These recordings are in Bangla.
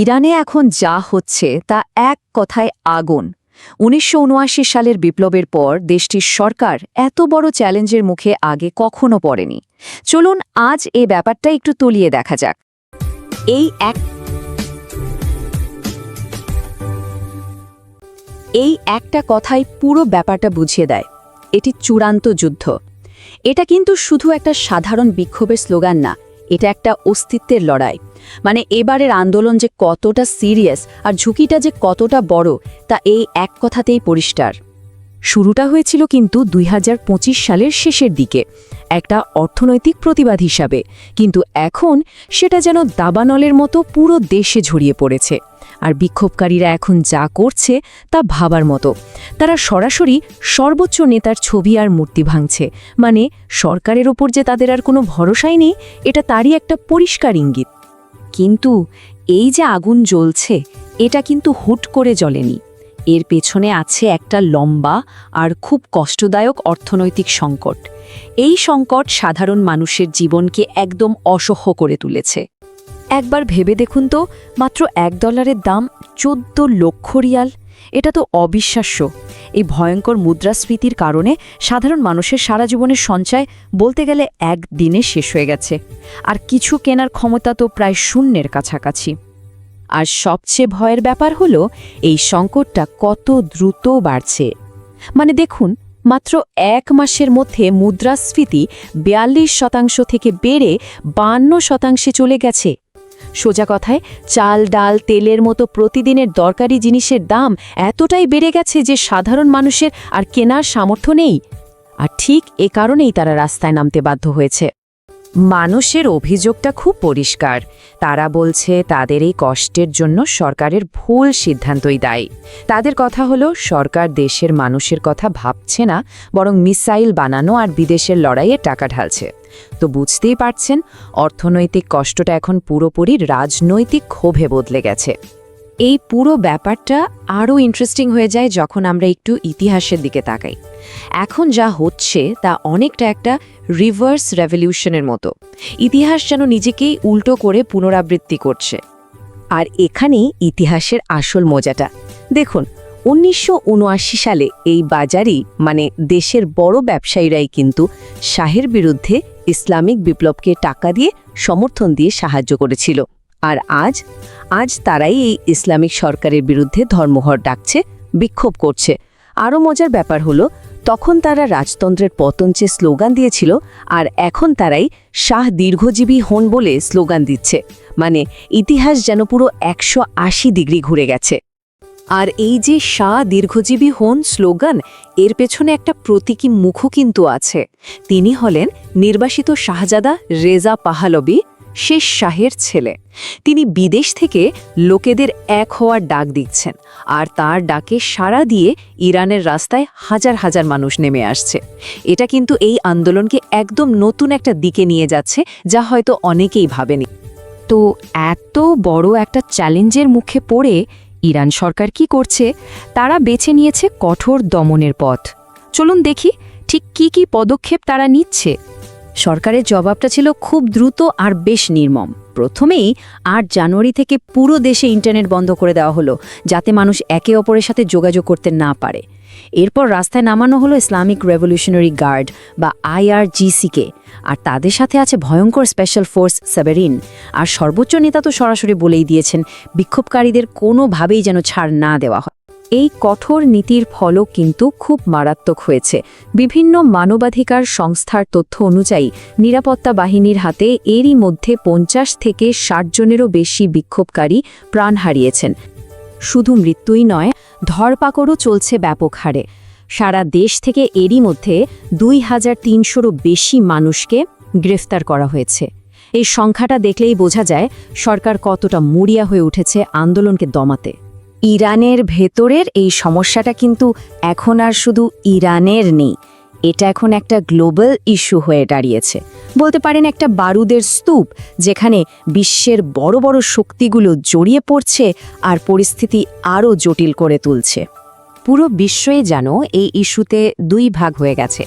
ইরানে এখন যা হচ্ছে তা এক কথায় আগুন। উনিশশো উনআশি সালের বিপ্লবের পর দেশটির সরকার এত বড় চ্যালেঞ্জের মুখে আগে কখনো পড়েনি। চলুন আজ এ ব্যাপারটা একটু তলিয়ে দেখা যাক। এই এক এই একটা কথাই পুরো ব্যাপারটা বুঝিয়ে দেয়। এটি চূড়ান্ত যুদ্ধ। এটা কিন্তু শুধু একটা সাধারণ বিক্ষোভের স্লোগান না, এটা একটা অস্তিত্বের লড়াই। মানে এবারের আন্দোলন যে কতটা সিরিয়াস আর ঝুঁকিটা যে কতটা বড়, তা এই এক কথাতেই পরিষ্কার। শুরুটা হয়েছিল কিন্তু দুই হাজার পঁচিশ সালের শেষের দিকে, একটা অর্থনৈতিক প্রতিবাদ হিসাবে। কিন্তু এখন সেটা যেন দাবানলের মতো পুরো দেশে ঝরিয়ে পড়েছে। আর বিক্ষোভকারীরা এখন যা করছে তা ভাবার মতো। তারা সরাসরি সর্বোচ্চ নেতার ছবি আর মূর্তি ভাঙছে। মানে সরকারের ওপর যে তাদের আর কোনো ভরসাই নেই, এটা তারই একটা পরিষ্কার ইঙ্গিত। কিন্তু এই যে আগুন জ্বলছে, এটা কিন্তু হুট করে জ্বলেনি। এর পেছনে আছে একটা লম্বা আর খুব কষ্টদায়ক অর্থনৈতিক সংকট। এই সংকট সাধারণ মানুষের জীবনকে একদম অসহ্য করে তুলেছে। একবার ভেবে দেখুন তো, মাত্র এক ডলারের দাম চোদ্দ লক্ষ রিয়াল। এটা তো অবিশ্বাস্য। এই ভয়ঙ্কর মুদ্রাস্ফীতির কারণে সাধারণ মানুষের সারা জীবনের সঞ্চয় বলতে গেলে এক দিনে শেষ হয়ে গেছে। আর কিছু কেনার ক্ষমতা তো প্রায় শূন্যের কাছাকাছি। আর সবচেয়ে ভয়ের ব্যাপার হলো, এই সংকটটা কত দ্রুত বাড়ছে। মানে দেখুন, মাত্র এক মাসের মধ্যে মুদ্রাস্ফীতি বিয়াল্লিশ শতাংশ থেকে বেড়ে বান্ন শতাংশে চলে গেছে। সোজা কথায়, চাল, ডাল, তেলের মতো প্রতিদিনের দরকারি জিনিসের দাম এতটাই বেড়ে গেছে যে সাধারণ মানুষের আর কেনার সামর্থ্য নেই। আর ঠিক এ কারণেই তারা রাস্তায় নামতে বাধ্য হয়েছে। মানুষের অভিযোগটা খুব পরিষ্কার। তারা বলছে, তাদের এই কষ্টের জন্য সরকারের ভুল সিদ্ধান্তই দায়ী। তাদের কথা হলো, সরকার দেশের মানুষের কথা ভাবছে না, বরং মিসাইল বানানো আর বিদেশের লড়াইয়ে টাকা ঢালছে। তো বুঝতেই পারছেন, অর্থনৈতিক কষ্টটা এখন পুরোপুরি রাজনৈতিক ক্ষোভে বদলে গেছে। এই পুরো ব্যাপারটা আরও ইন্টারেস্টিং হয়ে যায় যখন আমরা একটু ইতিহাসের দিকে তাকাই। এখন যা হচ্ছে তা অনেকটা একটা রিভার্স রেভলিউশনের মতো। ইতিহাস যেন নিজেকেই উল্টো করে পুনরাবৃত্তি করছে। আর এখানেই ইতিহাসের আসল মজাটা। দেখুন, উনিশশো উনআশি সালে এই বাজারই মানে দেশের বড় ব্যবসায়ীরাই কিন্তু শাহের বিরুদ্ধে ইসলামিক বিপ্লবকে টাকা দিয়ে সমর্থন দিয়ে সাহায্য করেছিল। আর আজ আজ তারাই এই ইসলামিক সরকারের বিরুদ্ধে ধর্মঘট ডাকছে, বিক্ষোভ করছে। আরও মজার ব্যাপার হলো তখন তারা রাজতন্ত্রের পতন চেয়ে স্লোগান দিয়েছিল, আর এখন তারাই শাহ দীর্ঘজীবী হন বলে স্লোগান দিচ্ছে। মানে ইতিহাস যেন পুরো একশো আশি ডিগ্রি ঘুরে গেছে। আর এই যে শাহ দীর্ঘজীবী হন স্লোগান, এর পেছনে একটা প্রতীকী মুখও কিন্তু আছে। তিনি হলেন নির্বাসিত শাহজাদা রেজা পাহালবি শেষ শাহের ছেলে। তিনি বিদেশ থেকে লোকেদের এক হওয়ার ডাক দিচ্ছেন আর তার ডাকে সাড়া দিয়ে ইরানের রাস্তায় হাজার হাজার মানুষ নেমে আসছে। এটা কিন্তু এই আন্দোলনকে একদম নতুন একটা দিকে নিয়ে যাচ্ছে, যা হয়তো অনেকেই ভাবেনি। তো এত বড় একটা চ্যালেঞ্জের মুখে পড়ে ইরান সরকার কি করছে, তারা বেছে নিয়েছে কঠোর দমনের পথ। চলুন দেখি ঠিক কি কি পদক্ষেপ তারা নিচ্ছে। সরকারের জবাবটা ছিল খুব দ্রুত আর বেশ নির্মম। প্রথমেই আট জানুয়ারি থেকে পুরো দেশে ইন্টারনেট বন্ধ করে দেওয়া হলো, যাতে মানুষ একে অপরের সাথে যোগাযোগ করতে না পারে। এরপর রাস্তায় নামানো হলো ইসলামিক রেভলিউশনারি গার্ড বা আইআরজিসিকে আর তাদের সাথে আছে ভয়ঙ্কর স্পেশাল ফোর্স সাবেরিন, আর সর্বোচ্চ নেতা তো সরাসরি বলেই দিয়েছেন, বিক্ষোভকারীদের কোনোভাবেই যেন ছাড় না দেওয়া হয়। এই কঠোর নীতির ফলও কিন্তু খুব মারাত্মক হয়েছে। বিভিন্ন মানবাধিকার সংস্থার তথ্য অনুযায়ী নিরাপত্তা বাহিনীর হাতে এরই মধ্যে পঞ্চাশ থেকে ষাট জনেরও বেশি বিক্ষোভকারী প্রাণ হারিয়েছেন। শুধু মৃত্যুই নয়, ধরপাকড়ও চলছে ব্যাপক হারে। সারা দেশ থেকে এরই মধ্যে দুই হাজার তিনশোরও বেশি মানুষকে গ্রেফতার করা হয়েছে। এই সংখ্যাটা দেখলেই বোঝা যায়, সরকার কতটা মরিয়া হয়ে উঠেছে আন্দোলনকে দমাতে। ইরানের ভেতরের এই সমস্যাটা কিন্তু এখন আর শুধু ইরানের নেই। এটা এখন একটা গ্লোবাল ইস্যু হয়ে দাঁড়িয়েছে। বলতে পারেন একটা বারুদের স্তূপ, যেখানে বিশ্বের বড় বড় শক্তিগুলো জড়িয়ে পড়ছে আর পরিস্থিতি আরও জটিল করে তুলছে। পুরো বিশ্বই যেন এই ইস্যুতে দুই ভাগ হয়ে গেছে।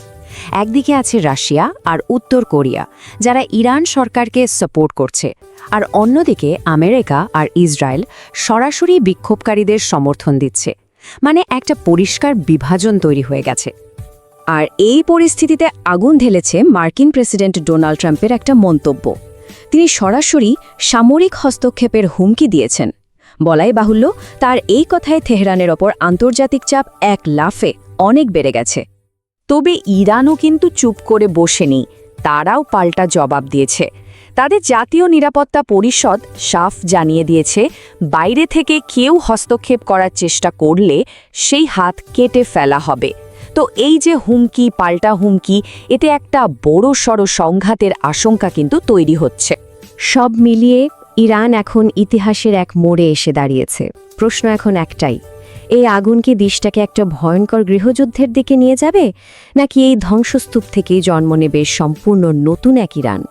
একদিকে আছে রাশিয়া আর উত্তর কোরিয়া, যারা ইরান সরকারকে সাপোর্ট করছে। আর অন্যদিকে আমেরিকা আর ইসরায়েল সরাসরি বিক্ষোভকারীদের সমর্থন দিচ্ছে। মানে একটা পরিষ্কার বিভাজন তৈরি হয়ে গেছে। আর এই পরিস্থিতিতে আগুন ঢেলেছে মার্কিন প্রেসিডেন্ট ডোনাল্ড ট্রাম্পের একটা মন্তব্য। তিনি সরাসরি সামরিক হস্তক্ষেপের হুমকি দিয়েছেন। বলাই বাহুল্য, তার এই কথায় তেহরানের ওপর আন্তর্জাতিক চাপ এক লাফে অনেক বেড়ে গেছে। তবে ইরানও কিন্তু চুপ করে বসেনি। তারাও পাল্টা জবাব দিয়েছে। তাদের জাতীয় নিরাপত্তা পরিষদ সাফ জানিয়ে দিয়েছে, বাইরে থেকে কেউ হস্তক্ষেপ করার চেষ্টা করলে সেই হাত কেটে ফেলা হবে। তো এই যে হুমকি, পাল্টা হুমকি, এতে একটা বড় সড় সংঘাতের আশঙ্কা কিন্তু তৈরি হচ্ছে। সব মিলিয়ে ইরান এখন ইতিহাসের এক মোড়ে এসে দাঁড়িয়েছে। প্রশ্ন এখন একটাই এই আগুন কি দিশটাকে একটা ভয়ঙ্কর গৃহযুদ্ধের দিকে নিয়ে যাবে? নাকি এই ধ্বংসস্তূপ থেকেই জন্ম নেবে সম্পূর্ণ নতুন এক ইরান?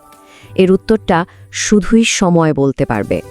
এর উত্তরটা শুধুই সময় বলতে পারবে।